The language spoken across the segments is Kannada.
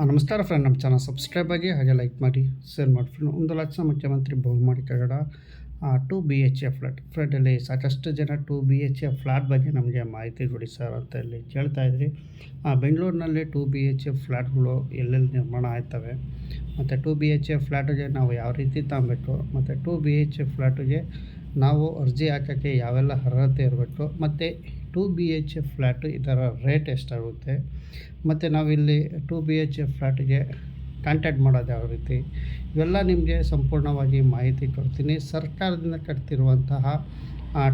ನಮಸ್ಕಾರ ಫ್ರೆಂಡ್ ನಮ್ಮ ಚಾನಲ್ ಸಬ್ಸ್ಕ್ರೈಬ್ ಆಗಿ ಹಾಗೆ ಲೈಕ್ ಮಾಡಿ ಶೇರ್ ಮಾಡಿ ಫ್ರೆಂಡ್ ಒಂದು ಲಕ್ಷ ಮುಖ್ಯಮಂತ್ರಿ ಬಹುಮಾಡಿ ಕಗಡ two B H A flat friend ಇಲ್ಲಿ ಸಾಕಷ್ಟು ಜನ ಟು ಬಿ ಎಚ್ ಎ ಫ್ಲಾಟ್ ಬಗ್ಗೆ ನಮಗೆ ಮಾಹಿತಿ ಕೊಡಿ ಸರ್ ಅಂತ ಇಲ್ಲಿ ಕೇಳ್ತಾ ಇದ್ರಿ. ಬೆಂಗಳೂರಿನಲ್ಲಿ ಟು ಬಿ ಎಚ್ ಎ ಫ್ಲ್ಯಾಟ್ಗಳು ಎಲ್ಲೆಲ್ಲಿ ನಿರ್ಮಾಣ ಆಯ್ತವೆ? ಮತ್ತು ಟು ಬಿ ಎಚ್ ಎ ಫ್ಲ್ಯಾಟಿಗೆ ನಾವು ಯಾವ ರೀತಿ ತಗೊಬೇಕು? ಮತ್ತು ಟು ಬಿ ಎಚ್ ಎ ಫ್ಲ್ಯಾಟಿಗೆ ನಾವು ಅರ್ಜಿ ಹಾಕೋಕ್ಕೆ ಯಾವೆಲ್ಲ ಅರ್ಹತೆ ಇರಬೇಕು? ಮತ್ತು two B H A flat ಇದರ ರೇಟ್ ಎಷ್ಟಾಗುತ್ತೆ? ಮತ್ತು ನಾವಿಲ್ಲಿ ಟೂ ಬಿ ಎಚ್ ಎ ಫ್ಲ್ಯಾಟಿಗೆ ಕಾಂಟ್ಯಾಕ್ಟ್ ಮಾಡೋದು ಯಾವ ರೀತಿ? ಇವೆಲ್ಲ ನಿಮಗೆ ಸಂಪೂರ್ಣವಾಗಿ ಮಾಹಿತಿ ಕೊಡ್ತೀನಿ. ಸರ್ಕಾರದಿಂದ ಕಟ್ತಿರುವಂತಹ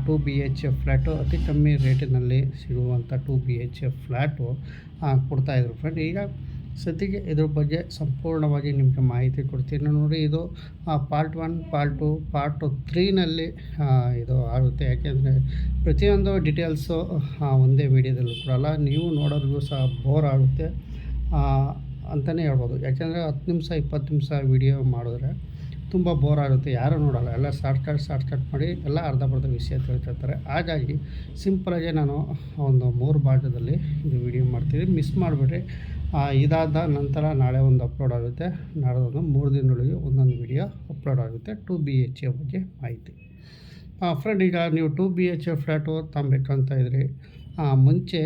two B H A flat ಅತಿ ಕಮ್ಮಿ ರೇಟಿನಲ್ಲಿ ಸಿಗುವಂಥ two B H A flat ಕೊಡ್ತಾಯಿದ್ರು friend ಈಗ ಸದ್ಯಕ್ಕೆ ಇದ್ರ ಬಗ್ಗೆ ಸಂಪೂರ್ಣವಾಗಿ ನಿಮಗೆ ಮಾಹಿತಿ ಕೊಡ್ತೀನಿ. ನೋಡಿ, ಇದು part one part two part ತ್ರೀನಲ್ಲಿ ಇದು ಆಗುತ್ತೆ. ಯಾಕೆಂದರೆ ಪ್ರತಿಯೊಂದು ಡೀಟೇಲ್ಸು ಒಂದೇ ವೀಡಿಯೋದಲ್ಲಿ ಕೊಡಲ್ಲ ನೀವು ನೋಡೋದ್ರಿಗೂ ಸಹ ಬೋರ್ ಆಗುತ್ತೆ ಅಂತಲೇ ಹೇಳ್ಬೋದು. ಯಾಕೆಂದರೆ ಹತ್ತು ನಿಮಿಷ, ಇಪ್ಪತ್ತು ನಿಮಿಷ ವೀಡಿಯೋ ಮಾಡಿದ್ರೆ ತುಂಬ ಬೋರ್ ಆಗುತ್ತೆ. ಯಾರೂ ನೋಡೋಲ್ಲ. ಎಲ್ಲ ಶಾರ್ಟ್ಕಟ್ ಶಾರ್ಟ್ಕಟ್ ಮಾಡಿ ಎಲ್ಲ ಅರ್ಧ ಬರ್ಧ ವಿಷಯ ತಿಳ್ಕೊಳ್ತಾರೆ. ಹಾಗಾಗಿ ಸಿಂಪಲಾಗಿ ನಾನು ಒಂದು ಮೂರು ಭಾಗದಲ್ಲಿ ಇದು ವಿಡಿಯೋ ಮಾಡ್ತೀನಿ ಮಿಸ್ ಮಾಡಿಬಿಟ್ರೆ ಇದಾದ ನಂತರ ನಾಳೆ ಒಂದು ಅಪ್ಲೋಡ್ ಆಗುತ್ತೆ. ನಾಳೆ ಮೂರು ದಿನದೊಳಗೆ ಒಂದೊಂದು ವಿಡಿಯೋ ಅಪ್ಲೋಡ್ ಆಗುತ್ತೆ. ಟು ಬಿ ಎಚ್ ಎ ಬಗ್ಗೆ ಮಾಹಿತಿ. ಫ್ರೆಂಡ್ ಈಗ ನೀವು two B H A flat ತಗೊಬೇಕಂತ ಇದ್ರಿ. ಮುಂಚೆ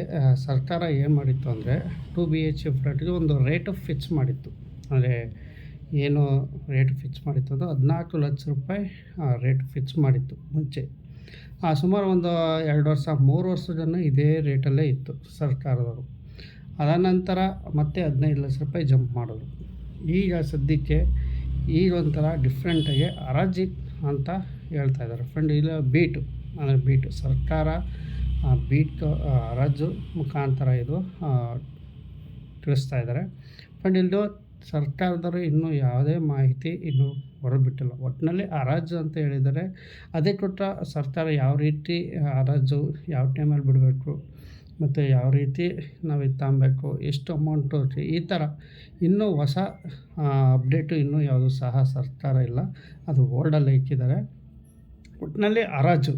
ಸರ್ಕಾರ ಏನು ಮಾಡಿತ್ತು ಅಂದರೆ, ಟು ಬಿ ಎಚ್ ಎ ಫ್ಲ್ಯಾಟ್ಗೆ ಒಂದು ರೇಟ್ ಫಿಕ್ಸ್ ಮಾಡಿತ್ತು. ಅಂದರೆ ಏನು ರೇಟ್ ಫಿಕ್ಸ್ ಮಾಡಿತ್ತು ಅದು ಹದಿನಾಲ್ಕು ಲಕ್ಷ ರೂಪಾಯಿ ರೇಟ್ ಫಿಕ್ಸ್ ಮಾಡಿತ್ತು ಮುಂಚೆ. ಸುಮಾರು ಒಂದು ಎರಡು ವರ್ಷ, ಮೂರು ವರ್ಷದನ್ನು ಇದೇ ರೇಟಲ್ಲೇ ಇತ್ತು ಸರ್ಕಾರದವರು. ಅದ ನಂತರ ಮತ್ತೆ ಹದಿನೈದು ಲಕ್ಷ ರೂಪಾಯಿ ಜಂಪ್ ಮಾಡೋದು ಈಗ ಸದ್ಯಕ್ಕೆ ಈಗ ಒಂಥರ ಡಿಫ್ರೆಂಟಾಗಿ ಅರಾಜಿ ಅಂತ ಹೇಳ್ತಾ ಇದ್ದಾರೆ. ಫ್ರೆಂಡ್ ಇಲ್ಲ ಬೀಟು ಅಂದರೆ ಬೀಟು ಸರ್ಕಾರ ಬೀಟ್ ಅರಾಜು ಮುಖಾಂತರ ಇದು ತಿಳಿಸ್ತಾ ಇದ್ದಾರೆ. ಫ್ರೆಂಡ್ ಇಲ್ಲೂ ಸರ್ಕಾರದವರು ಇನ್ನೂ ಯಾವುದೇ ಮಾಹಿತಿ ಇನ್ನೂ ಹೊರಬಿಟ್ಟಿಲ್ಲ. ಒಟ್ಟಿನಲ್ಲಿ ಹರಾಜು ಅಂತ ಹೇಳಿದರೆ ಅದೇ ಕೊಟ್ಟ ಸರ್ಕಾರ ಯಾವ ರೀತಿ ಹರಾಜು ಯಾವ ಟೈಮಲ್ಲಿ ಬಿಡಬೇಕು, ಮತ್ತು ಯಾವ ರೀತಿ ನಾವು ಇದು ಎಷ್ಟು ಅಮೌಂಟು ಈ ಥರ ಇನ್ನೂ ಹೊಸ ಅಪ್ಡೇಟು ಇನ್ನೂ ಯಾವುದು ಸಹ ಸರ್ಕಾರ ಇಲ್ಲ. ಅದು ಓಲ್ಡಲ್ಲಿ ಇಕ್ಕಿದ್ದಾರೆ ಒಟ್ಟಿನಲ್ಲಿ ಹರಾಜು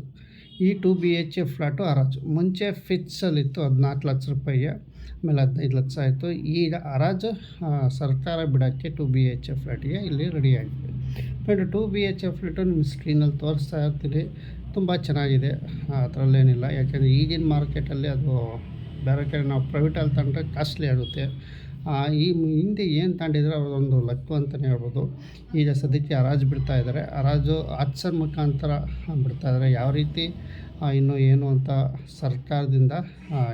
ಈ two B H A flat ಹರಾಜು ಮುಂಚೆ ಫಿಕ್ಸಲ್ಲಿತ್ತು ಹದಿನಾಲ್ಕು ಲಕ್ಷ ರೂಪಾಯಿಗೆ. ಆಮೇಲೆ ಹದಿನೈದು ಲಕ್ಷ ಆಯಿತು ಈಗ ಹರಾಜು ಸರ್ಕಾರ ಬಿಡೋಕ್ಕೆ ಟು ಬಿ ಎಚ್ ಎಫ್ ಫ್ಲ್ಯಾಟಿಗೆ ಇಲ್ಲಿ ರೆಡಿ ಆಗಿದೆ. Friend two B H F flat ನಿಮ್ಮ ಸ್ಕ್ರೀನಲ್ಲಿ ತೋರಿಸ್ತಾ ಇರ್ತೀರಿ ತುಂಬ ಚೆನ್ನಾಗಿದೆ. ಅದರಲ್ಲೇನಿಲ್ಲ. ಯಾಕೆಂದರೆ ಈಗಿನ ಮಾರ್ಕೆಟಲ್ಲಿ ಅದು ಬೇರೆ ಕಡೆ ನಾವು ಪ್ರೈವೇಟಲ್ಲಿ ತಗೊಂಡ್ರೆ ಕಾಸ್ಟ್ಲಿ ಆಗುತ್ತೆ. ಈ ಹಿಂದೆ ಏನು ತಗೊಂಡಿದ್ರೆ ಅವ್ರದ್ದೊಂದು ಲಕ್ಕು ಅಂತಲೇ ಹೇಳ್ಬೋದು. ಈಗ ಸದ್ಯಕ್ಕೆ ಹರಾಜು ಬಿಡ್ತಾ ಇದ್ದಾರೆ ಹರಾಜು ಆಪ್ಷನ್ ಮುಖಾಂತರ ಬಿಡ್ತಾ ಇದ್ದಾರೆ ಯಾವ ರೀತಿ? ಆ, ಇನ್ನೂ ಏನು ಅಂತ ಸರ್ಕಾರದಿಂದ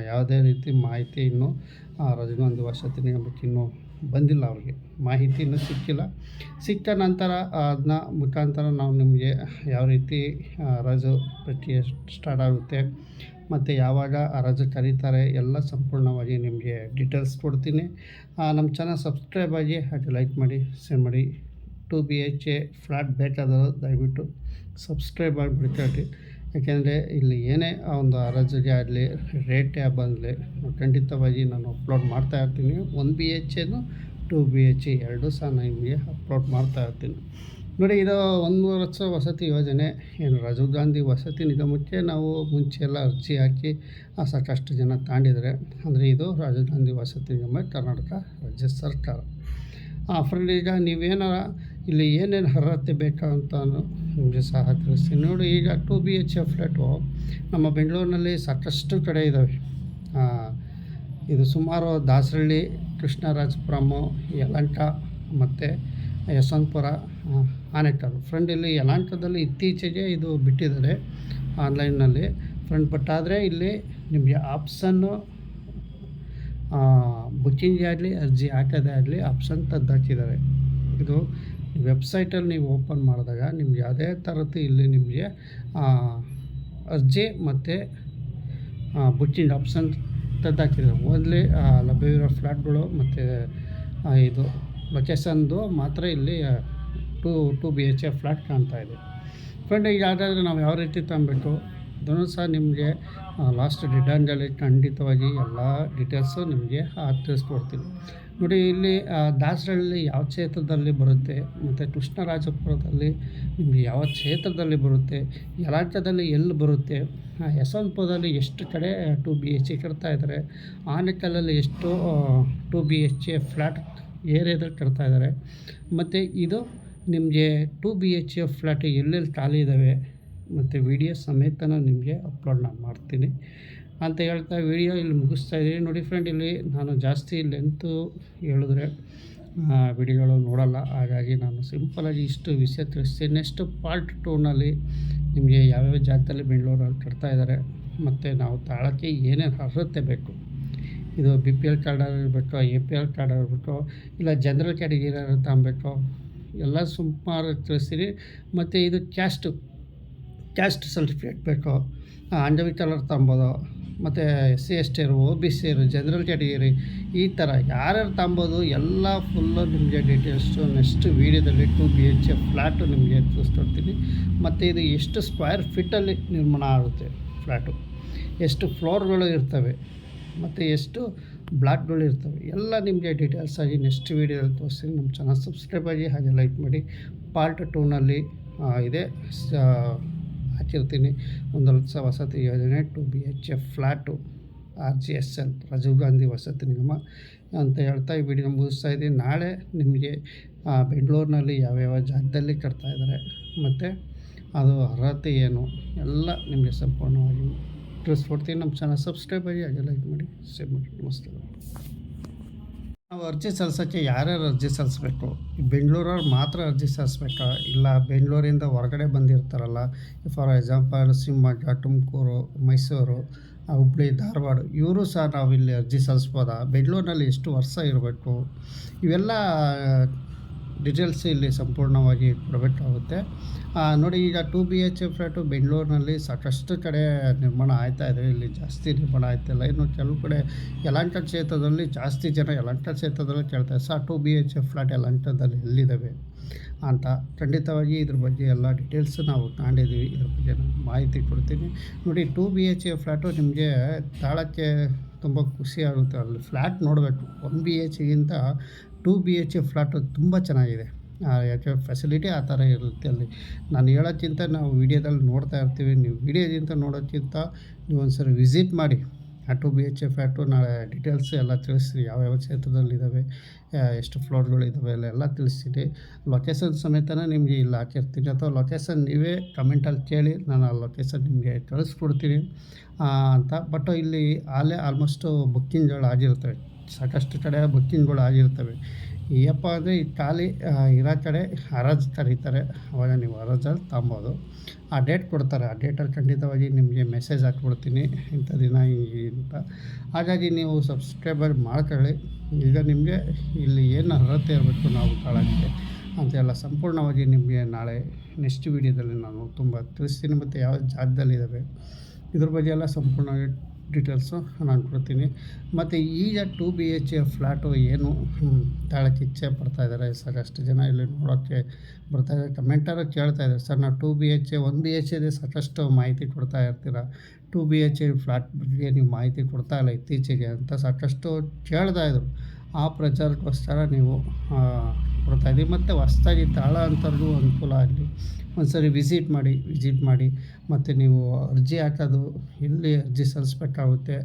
ಯಾವುದೇ ರೀತಿ ಮಾಹಿತಿ ಇನ್ನೂ ಆ, ಒಂದು ವಸತಿ ನಿಗಮಕ್ಕೆ ಇನ್ನೂ ಬಂದಿಲ್ಲ ಅವ್ರಿಗೆ. ಮಾಹಿತಿ ಇನ್ನೂ ಸಿಕ್ಕಿಲ್ಲ. ಸಿಕ್ಕ ನಂತರ ಅದನ್ನ ಮುಖಾಂತರ ನಾವು ನಿಮಗೆ ಯಾವ ರೀತಿ ರಜು ಪ್ರಕ್ರಿಯೆ ಸ್ಟಾರ್ಟ್ ಆಗುತ್ತೆ ಮತ್ತು ಯಾವಾಗ ರಜೆ ಕರೀತಾರೆ ಎಲ್ಲ ಸಂಪೂರ್ಣವಾಗಿ ನಿಮಗೆ ಡೀಟೇಲ್ಸ್ ಕೊಡ್ತೀನಿ. ಆ, ನಮ್ಮ ಚಾನಲ್ ಸಬ್ಸ್ಕ್ರೈಬ್ ಆಗಿ ಹಾಗೆ ಲೈಕ್ ಮಾಡಿ ಶೇರ್ ಮಾಡಿ. Two B H A flat ಬೇಕಾದರೂ ದಯವಿಟ್ಟು ಸಬ್ಸ್ಕ್ರೈಬ್ ಆಗಿಬಿಡ್ಕೊಳ್ಳಿ ಯಾಕೆಂದರೆ ಇಲ್ಲಿ ಏನೇ ಆ ಒಂದು ಹರಾಜಿಗೆ ಆಗಲಿ ರೇಟೇ ಬಂದಲಿ, ಖಂಡಿತವಾಗಿ ನಾನು ಅಪ್ಲೋಡ್ ಮಾಡ್ತಾ ಇರ್ತೀನಿ. ಒನ್ ಬಿ ಎಚ್ ಎನು ಟು ಬಿ ಎಚ್ ಎ ಎರಡೂ ಸಹ ನಾನು ನಿಮಗೆ ಅಪ್ಲೋಡ್ ಮಾಡ್ತಾ ಇರ್ತೀನಿ. ನೋಡಿ, ಇದು ಒಂದು ವರ್ಷ ವಸತಿ ಯೋಜನೆ, ಏನು ರಾಜೀವ್ ಗಾಂಧಿ ವಸತಿ ನಿಗಮಕ್ಕೆ ನಾವು ಮುಂಚೆ ಎಲ್ಲ ಅರ್ಜಿ ಹಾಕಿ ಸಾಕಷ್ಟು ಜನ ತಾಂಡಿದರೆ, ಅಂದರೆ ಇದು ರಾಜೀವ್ ಗಾಂಧಿ ವಸತಿ ನಿಗಮ, ಕರ್ನಾಟಕ ರಾಜ್ಯ ಸರ್ಕಾರ. ಆ ಫ್ರೆಂಡ್ ಈಗ ನೀವೇನಾರ ಇಲ್ಲಿ ಏನೇನು ಅರ್ಹತೆ ಬೇಕಾ ಅಂತ ನಿಮಗೆ ಸಹ ತಿಳಿಸ್ತೀನಿ. ನೋಡಿ, ಈಗ two B H A flat ನಮ್ಮ ಬೆಂಗಳೂರಿನಲ್ಲಿ ಸಾಕಷ್ಟು ಕಡೆ ಇದ್ದಾವೆ ಇದು ಸುಮಾರು ದಾಸರಳ್ಳಿ ಕೃಷ್ಣರಾಜಪುರಮು ಯಲಂಕ ಮತ್ತು ಯಶವಂತಪುರ ಆನೆಕಲ್ ಫ್ರೆಂಡ್ ಇಲ್ಲಿ ಯಲಂಕದಲ್ಲಿ ಇತ್ತೀಚೆಗೆ ಇದು ಬಿಟ್ಟಿದ್ದಾರೆ ಆನ್ಲೈನ್ನಲ್ಲಿ. ಫ್ರೆಂಡ್ ಬಟ್ ಆದರೆ ಇಲ್ಲಿ ನಿಮಗೆ ಆಪ್ಷನ್ನು ಬುಕ್ಕಿಂಗ್ ಆಗಲಿ, ಅರ್ಜಿ ಹಾಕೋದೇ ಆಗಲಿ ಆಪ್ಷನ್ ತದ್ದಾಕಿದ್ದಾರೆ ಇದು ವೆಬ್ಸೈಟಲ್ಲಿ ನೀವು ಓಪನ್ ಮಾಡಿದಾಗ ನಿಮ್ಗೆ ಯಾವುದೇ ಥರದ್ದು ಇಲ್ಲಿ ನಿಮಗೆ ಅರ್ಜಿ ಮತ್ತು ಬುಕ್ಕಿಂಗ್ ಆಪ್ಷನ್ ತೆಗ್ದು ಹಾಕಿದ್ದಾರೆ ಓನ್ಲಿ ಲಭ್ಯವಿರೋ ಫ್ಲ್ಯಾಟ್ಗಳು ಮತ್ತು ಇದು ಲೊಕೇಶನ್ದು ಮಾತ್ರ ಇಲ್ಲಿ two, two B H A flat ಕಾಣ್ತಾ ಇದೆ. ಫ್ರೆಂಡ್, ಈಗ ಯಾವುದಾದ್ರೂ ನಾವು ಯಾವ ರೀತಿ ತಗೊಬೇಕು? ಅದನ್ನು ಸಹ ನಿಮಗೆ ಲಾಸ್ಟ್ ರಿಟರ್ನ್ದಲ್ಲಿ ಖಂಡಿತವಾಗಿ ಎಲ್ಲ ಡೀಟೇಲ್ಸು ನಿಮಗೆ ತಿಳಿಸ್ಕೊಡ್ತೀನಿ. ನೋಡಿ, ಇಲ್ಲಿ ದಾಸರಳ್ಳಿ ಯಾವ ಕ್ಷೇತ್ರದಲ್ಲಿ ಬರುತ್ತೆ, ಮತ್ತು ಕೃಷ್ಣರಾಜಪುರದಲ್ಲಿ ನಿಮಗೆ ಯಾವ ಕ್ಷೇತ್ರದಲ್ಲಿ ಬರುತ್ತೆ ಯಲಾಟದಲ್ಲಿ ಎಲ್ಲಿ ಬರುತ್ತೆ ಯಶವಂತಪುರದಲ್ಲಿ ಎಷ್ಟು ಕಡೆ ಟು ಬಿ ಎಚ್ ಎ ಇದ್ದಾರೆ, ಆನೆಕಲ್ಲಲ್ಲಿ ಎಷ್ಟು two B H A flat ಏರಿಯಾದಲ್ಲಿ ಕಟ್ತಾ ಇದ್ದಾರೆ, ಮತ್ತು ಇದು ನಿಮಗೆ two B H A flat ಎಲ್ಲೆಲ್ಲಿ ಖಾಲಿ ಇದ್ದಾವೆ, ಮತ್ತು ವಿಡಿಯೋ ಸಮೇತನ ನಿಮಗೆ ಅಪ್ಲೋಡ್ ನಾನು ಮಾಡ್ತೀನಿ. ಅಂತ ಹೇಳ್ತಾ ವಿಡಿಯೋ ಇಲ್ಲಿ ಮುಗಿಸ್ತಾ ಇದ್ದೀನಿ. ನೋಡಿ ಫ್ರೆಂಡ್ ಇಲ್ಲಿ ನಾನು ಜಾಸ್ತಿ ಲೆಂತು ಹೇಳಿದ್ರೆ ವಿಡಿಯೋಗಳು ನೋಡಲ್ಲ. ಹಾಗಾಗಿ ನಾನು ಸಿಂಪಲಾಗಿ ಇಷ್ಟು ವಿಷಯ ತಿಳಿಸ್ತೀನಿ. ನೆಕ್ಸ್ಟ್ ಪಾರ್ಟ್ ಟೂನಲ್ಲಿ ನಿಮಗೆ ಯಾವ್ಯಾವ ಜಾಗದಲ್ಲಿ ಬೆಂಗಳೂರಲ್ಲಿ ಕಟ್ತಾ ಇದ್ದಾರೆ. ಮತ್ತು ನಾವು ತಾಳಕ್ಕೆ ಏನೇನು ಅರ್ಹತೆ ಬೇಕು? ಇದು ಬಿ ಪಿ ಎಲ್ ಕಾರ್ಡ್ ಇರಬೇಕು ಎ ಪಿ ಎಲ್ ಕಾರ್ಡ್ ಇರಬೇಕು ಇಲ್ಲ ಜನರಲ್ ಕ್ಯಾಟಗಿರಿ ತಗೊಬೇಕು ಎಲ್ಲ ಸುಮಾರು ತಿಳಿಸ್ತೀನಿ. ಮತ್ತು ಇದು ಕ್ಯಾಸ್ಟು ಕ್ಯಾಸ್ಟ್ ಸರ್ಟಿಫಿಕೇಟ್ ಬೇಕು. ಅಂಗವಿಕಲರು ತಗೊಬೋದು. ಮತ್ತು ಎಸ್ ಸಿ, ಎಸ್ ಟಿ ಇರು ಒ ಬಿ ಸಿ ಇರು ಜನರಲ್ ಕ್ಯಾಟಗರಿ ಈ ಥರ ಯಾರ್ಯಾರು ತಗೊಬೋದು ಎಲ್ಲ ಫುಲ್ಲು ನಿಮಗೆ ಡೀಟೇಲ್ಸು ನೆಕ್ಸ್ಟ್ ವೀಡಿಯೋದಲ್ಲಿ two B H A flat ನಿಮಗೆ ತೋರಿಸ್ಕೊಡ್ತೀನಿ. ಮತ್ತು ಇದು ಎಷ್ಟು ಸ್ಕ್ವೇರ್ ಫೀಟಲ್ಲಿ ನಿರ್ಮಾಣ ಆಗುತ್ತೆ ಫ್ಲ್ಯಾಟು ಎಷ್ಟು ಫ್ಲೋರ್ಗಳು ಇರ್ತವೆ? ಮತ್ತು ಎಷ್ಟು ಬ್ಲಾಕ್ಗಳು ಇರ್ತವೆ? ಎಲ್ಲ ನಿಮಗೆ ಡೀಟೇಲ್ಸ್ ಆಗಿ ನೆಕ್ಸ್ಟ್ ವೀಡಿಯೋದಲ್ಲಿ ತೋರಿಸ್ತೀನಿ. ನಮ್ಮ ಚಾನಲ್ ಸಬ್ಸ್ಕ್ರೈಬ್ ಆಗಿ ಹಾಗೆ ಲೈಕ್ ಮಾಡಿ. ಪಾರ್ಟ್ ಟೂನಲ್ಲಿ ಇದೆ. ಹಾಕಿರ್ತೀನಿ. ಒಂದು ಲಕ್ಷ ವಸತಿ ಯೋಜನೆ, two B H F flat R G S L, Rajiv Gandhi ವಸತಿ ನಿಗಮ ಅಂತ ಹೇಳ್ತಾ ಈ ವಿಡಿಯೋ ಮುಗಿಸ್ತಾ ಇದ್ದೀನಿ. ನಾಳೆ ನಿಮಗೆ ಬೆಂಗಳೂರಿನಲ್ಲಿ ಯಾವ್ಯಾವ ಜಾಗದಲ್ಲಿ ಕಟ್ತಾ ಇದ್ದಾರೆ, ಮತ್ತು ಅದು ಅರ್ಹತೆ ಏನು, ಎಲ್ಲ ನಿಮಗೆ ಸಂಪೂರ್ಣವಾಗಿ ತಿಳಿಸ್ಕೊಡ್ತೀನಿ. ನಮ್ಮ ಚಾನಲ್ ಸಬ್ಸ್ಕ್ರೈಬ್ ಆಗಿ ಹಾಗೆ ಲೈಕ್ ಮಾಡಿ ಶೇರ್ ಮಾಡಿ. ನಮಸ್ತೆ. ನಾವು ಅರ್ಜಿ ಸಲ್ಲಿಸೋಕ್ಕೆ ಯಾರ್ಯಾರು ಅರ್ಜಿ ಸಲ್ಲಿಸ್ಬೇಕು? ಬೆಂಗಳೂರವ್ರು ಮಾತ್ರ ಅರ್ಜಿ ಸಲ್ಲಿಸ್ಬೇಕಾ? ಇಲ್ಲ ಬೆಂಗಳೂರಿಂದ ಹೊರಗಡೆ ಬಂದಿರ್ತಾರಲ್ಲ ಫಾರ್ ಎಕ್ಸಾಂಪಲ್ ಶಿವಮೊಗ್ಗ, ತುಮಕೂರು, ಮೈಸೂರು ಹುಬ್ಬಳ್ಳಿ ಧಾರವಾಡ, ಇವರು ಸಹ ನಾವು ಇಲ್ಲಿ ಅರ್ಜಿ ಸಲ್ಲಿಸ್ಬೋದಾ? ಬೆಂಗಳೂರಿನಲ್ಲಿ ಎಷ್ಟು ವರ್ಷ ಇರಬೇಕು? ಇವೆಲ್ಲ ಡೀಟೇಲ್ಸ್ ಇಲ್ಲಿ ಸಂಪೂರ್ಣವಾಗಿ ಕೊಡಬೇಕಾಗುತ್ತೆ ನೋಡಿ, ಈಗ ಟು ಬಿ ಎಚ್ ಫ್ಲ್ಯಾಟು ಬೆಂಗಳೂರಿನಲ್ಲಿ ಸಾಕಷ್ಟು ಕಡೆ ನಿರ್ಮಾಣ ಆಯ್ತಾ ಇದೆ. ಇಲ್ಲಿ ಜಾಸ್ತಿ ನಿರ್ಮಾಣ ಆಯ್ತಿಲ್ಲ ಇನ್ನು ಕೆಲವು ಕಡೆ ಯಲಂಕ ಕ್ಷೇತ್ರದಲ್ಲಿ ಜಾಸ್ತಿ ಜನ ಯಲಂಕ ಕ್ಷೇತ್ರದಲ್ಲಿ ಕೇಳ್ತಾರೆ sir two B H flat ಯಲಂಕದಲ್ಲಿ ಎಲ್ಲಿದ್ದಾವೆ ಅಂತ. ಖಂಡಿತವಾಗಿ ಇದ್ರ ಬಗ್ಗೆ ಎಲ್ಲ ಡೀಟೇಲ್ಸ್ ನಾವು ತಗೊಂಡಿದ್ದೀವಿ. ಇದ್ರ ಬಗ್ಗೆ ನಾನು ಮಾಹಿತಿ ಕೊಡ್ತೀನಿ. ನೋಡಿ ಟು ಬಿ ಎಚ್ ಫ್ಲ್ಯಾಟು ನಿಮಗೆ ತಾಳಕ್ಕೆ ತುಂಬ ಖುಷಿಯಾಗುತ್ತೆ ಅಲ್ಲಿ ಫ್ಲ್ಯಾಟ್ ನೋಡಬೇಕು. ಒನ್ ಬಿ ಎಚ್ ಗಿಂತ two B H A flat ತುಂಬ ಚೆನ್ನಾಗಿದೆ. ಯಾಕೆ ಫೆಸಿಲಿಟಿ ಆ ಥರ ಇರುತ್ತೆ ಅಲ್ಲಿ. ನಾನು ಹೇಳೋಕ್ಕಿಂತ ನಾವು ವೀಡಿಯೋದಲ್ಲಿ ನೋಡ್ತಾ ಇರ್ತೀವಿ. ನೀವು ವೀಡಿಯೋದಿಂದ ನೋಡೋಕ್ಕಿಂತ ನೀವು ಒಂದು ಸರಿ ವಿಸಿಟ್ ಮಾಡಿ. ಆ two B H A flat ನಾಳೆ ಡೀಟೇಲ್ಸ್ ಎಲ್ಲ ತಿಳಿಸ್ತೀವಿ. ಯಾವ್ಯಾವ ಕ್ಷೇತ್ರದಲ್ಲಿದ್ದಾವೆ ಎಷ್ಟು ಫ್ಲೋರ್ಗಳಿದ್ದಾವೆ ಎಲ್ಲ ಎಲ್ಲ ತಿಳಿಸ್ತೀನಿ. ಲೊಕೇಶನ್ ಸಮೇತನೇ ನಿಮಗೆ ಇಲ್ಲಿ ಹಾಕಿರ್ತೀನಿ. ಅಥವಾ ಲೊಕೇಶನ್ ನೀವೇ ಕಮೆಂಟಲ್ಲಿ ಕೇಳಿ, ನಾನು ಆ ಲೊಕೇಶನ್ ನಿಮಗೆ ಕಳಿಸ್ಕೊಡ್ತೀನಿ ಅಂತ. ಬಟ್ ಇಲ್ಲಿ ಅಲ್ಲೇ ಆಲ್ಮೋಸ್ಟು ಬುಕ್ಕಿಂಗ್ಗಳು ಆಗಿರ್ತವೆ. ಸಾಕಷ್ಟು ಕಡೆ ಬುಕ್ಕಿಂಗ್ಗಳು ಆಗಿರ್ತವೆ ಏನಪ್ಪ ಅಂದರೆ ಈ ಖಾಲಿ ಇರೋ ಕಡೆ ಹರಾಜು ಕರೀತಾರೆ ಅವಾಗ ನೀವು ಹರಾಜಲ್ಲಿ ತಗೊಬೋದು ಆ ಡೇಟ್ ಕೊಡ್ತಾರೆ. ಆ ಡೇಟಲ್ಲಿ ಖಂಡಿತವಾಗಿ ನಿಮಗೆ ಮೆಸೇಜ್ ಹಾಕ್ಬಿಡ್ತೀನಿ. ಇಂಥ ದಿನ ಹಿಂಗೆ ಅಂತ. ಹಾಗಾಗಿ ನೀವು ಸಬ್ಸ್ಕ್ರೈಬರ್ ಮಾಡ್ಕೊಳ್ಳಿ. ಈಗ ನಿಮಗೆ ಇಲ್ಲಿ ಏನು ಅರ್ಹತೆ ಇರಬೇಕು ನಾವು ಕಾಳಕ್ಕೆ ಅಂತೆಲ್ಲ ಸಂಪೂರ್ಣವಾಗಿ ನಿಮಗೆ ನಾಳೆ ನೆಕ್ಸ್ಟ್ ವೀಡಿಯೋದಲ್ಲಿ ನಾನು ತುಂಬ ತಿಳಿಸ್ತೀನಿ. ಮತ್ತು ಯಾವ ಜಾಗದಲ್ಲಿದ್ದಾವೆ ಇದ್ರ ಬಗ್ಗೆ ಎಲ್ಲ ಸಂಪೂರ್ಣವಾಗಿ ಡೀಟೇಲ್ಸು ನಾನು ಕೊಡ್ತೀನಿ. ಮತ್ತು ಈಗ two B H A flat ಏನು ತಾಳಕ್ಕೆ ಇಚ್ಛೆ ಪಡ್ತಾ ಇದ್ದಾರೆ. ಅಷ್ಟು ಜನ ಇಲ್ಲಿ ನೋಡೋಕ್ಕೆ ಬರ್ತಾಯಿದ್ದಾರೆ ಕಮೆಂಟಾರು ಕೇಳ್ತಾ ಇದ್ದಾರೆ. ಸರ್, ನಾವು two B H A, one B H ಎದೆ ಸಾಕಷ್ಟು ಮಾಹಿತಿ ಕೊಡ್ತಾ ಇರ್ತೀರ? Two B H A flat ಬಗ್ಗೆ ನೀವು ಮಾಹಿತಿ ಕೊಡ್ತಾ ಇಲ್ಲ ಇತ್ತೀಚೆಗೆ ಅಂತ ಸಾಕಷ್ಟು ಕೇಳ್ತಾ ಇದ್ರು. ಆ ಪ್ರಚಾರಕ್ಕೋಸ್ಕರ ನೀವು ಕೊಡ್ತಾಯಿದ್ದೀವಿ ಮತ್ತು ಹೊಸ್ದಾಗಿ ತಾಳ ಅಂಥವ್ರಿಗೂ ಅನುಕೂಲ ಆಗಲಿ. ಒಂದು ಸರಿ ವಿಸಿಟ್ ಮಾಡಿ ವಿಸಿಟ್ ಮಾಡಿ, ಮತ್ತು ನೀವು ಅರ್ಜಿ ಹಾಕೋದು ಎಲ್ಲಿ ಅರ್ಜಿ ಸಲ್ಲಿಸ್ಬೇಕಾಗುತ್ತೆ,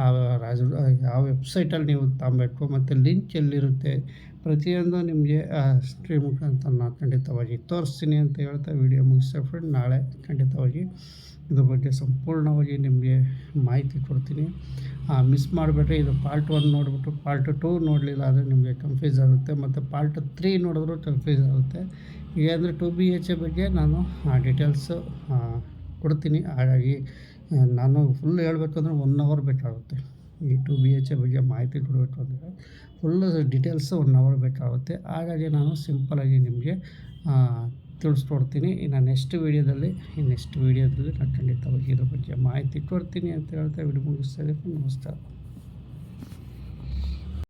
ಆ ರಾಜ ಯಾವ ವೆಬ್ಸೈಟಲ್ಲಿ ನೀವು ತಗೊಬೇಕು, ಮತ್ತು ಲಿಂಕ್ ಎಲ್ಲಿರುತ್ತೆ, ಪ್ರತಿಯೊಂದು ನಿಮಗೆ ಸ್ಟ್ರೀಮ್ ಅಂತ ನಾನು ಖಂಡಿತವಾಗಿ ತೋರಿಸ್ತೀನಿ ಅಂತ ಹೇಳ್ತಾ ವಿಡಿಯೋ ಮುಗಿಸ್ತಾ ಫ್ರೆಂಡ್ ನಾಳೆ ಖಂಡಿತವಾಗಿ ಇದ್ರ ಬಗ್ಗೆ ಸಂಪೂರ್ಣವಾಗಿ ನಿಮಗೆ ಮಾಹಿತಿ ಕೊಡ್ತೀನಿ. ಮಿಸ್ ಮಾಡಿಬಿಟ್ರೆ ಇದು ಪಾರ್ಟ್ ಒನ್ ನೋಡಿಬಿಟ್ಟು ಪಾರ್ಟ್ ಟೂ ನೋಡಲಿಲ್ಲ ಆದರೆ ನಿಮಗೆ ಕನ್ಫ್ಯೂಸ್ ಆಗುತ್ತೆ, ಮತ್ತು ಪಾರ್ಟ್ ತ್ರೀ ನೋಡಿದ್ರು ಕನ್ಫ್ಯೂಸ್ ಆಗುತ್ತೆ. ಈಗ ಅಂದರೆ ಟು ಬಿ ಎಚ್ ಬಗ್ಗೆ ನಾನು ಡೀಟೇಲ್ಸು ಕೊಡ್ತೀನಿ. ಹಾಗಾಗಿ ನಾನು ಫುಲ್ ಹೇಳಬೇಕು ಅಂದರೆ ಒನ್ ಅವರ್ ಬೇಕಾಗುತ್ತೆ. ಈ ಟು ಬಿ ಎಚ್ ಬಗ್ಗೆ ಮಾಹಿತಿ ಕೊಡಬೇಕು ಅಂದರೆ ಫುಲ್ ಡೀಟೇಲ್ಸು ಒನ್ ಅವರ್ ಬೇಕಾಗುತ್ತೆ. ಹಾಗಾಗಿ ನಾನು ಸಿಂಪಲಾಗಿ ನಿಮಗೆ ತಿಳಿಸ್ಕೊಡ್ತೀನಿ. ಇನ್ನು ನೆಕ್ಸ್ಟ್ ವೀಡಿಯೋದಲ್ಲಿ ಈ ನೆಕ್ಸ್ಟ್ ವೀಡಿಯೋದಲ್ಲಿ ನಾನು ಖಂಡಿತವಾಗಿ ಇದ್ರ ಬಗ್ಗೆ ಮಾಹಿತಿ ಕೊಡ್ತೀನಿ ಅಂತ ಹೇಳ್ತಾ ವಿಡಿಯೋ ಮುಗಿಸ್ತಾ ಇದ್ದೀನಿ ನಮಸ್ಕಾರ.